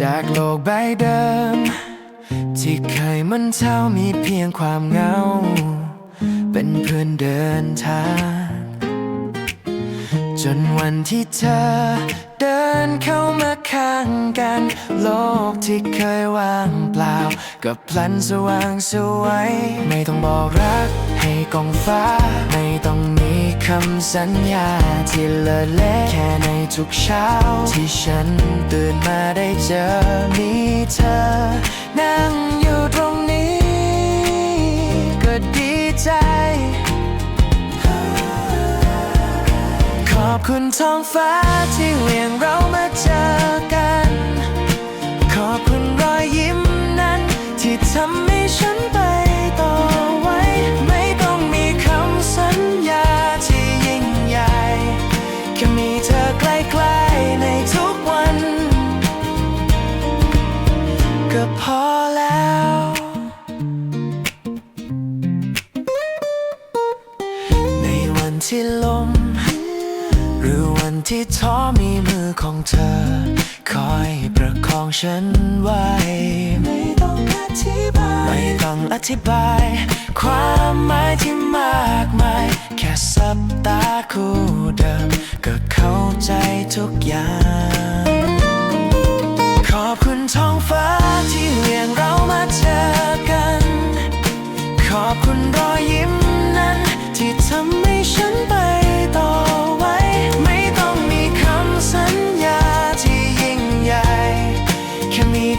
จากโลกใบเดิม ที่เคยมันเท่ามีเพียงความเหงา เป็นเพื่อนเดินทาง จนวันที่เธอ เดินเข้ามาข้างกัน โลกที่เคยว่างเปล่า กับพลันสว่างสวย ไม่ต้องบอกรักให้กองฟ้า ไม่ต้องมี คำสัญญาที่ละเละแค่ในทุกเช้า ที่ฉันตื่นมาได้เจอมีเธอ นั่งอยู่ตรงนี้ ก็ดีใจ ขอบคุณท้องฟ้าที่เหวี่ยงเรามาเจอกัน ที่ลมหรือวันที่ท้อมีมือของเธอ คอยประคองฉันไว้ ไม่ต้องอธิบาย ไม่ต้องอธิบาย ความหมายที่มากมาย แค่สับตาคู่เดิม ก็เข้าใจทุกอย่าง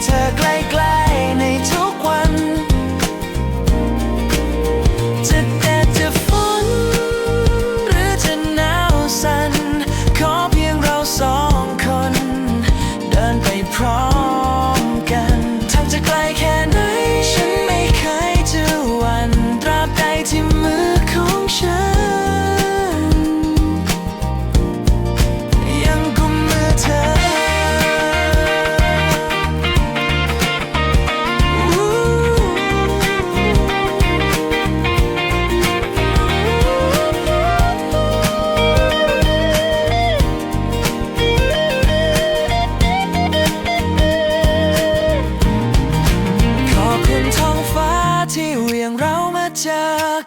เธอ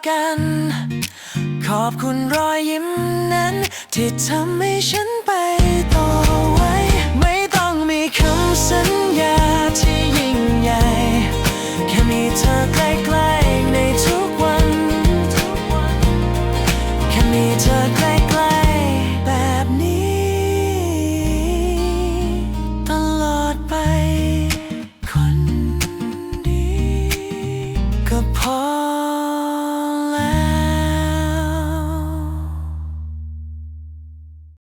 กัน ขอบคุณรอยยิ้มนั้น ที่ทำให้ฉันไป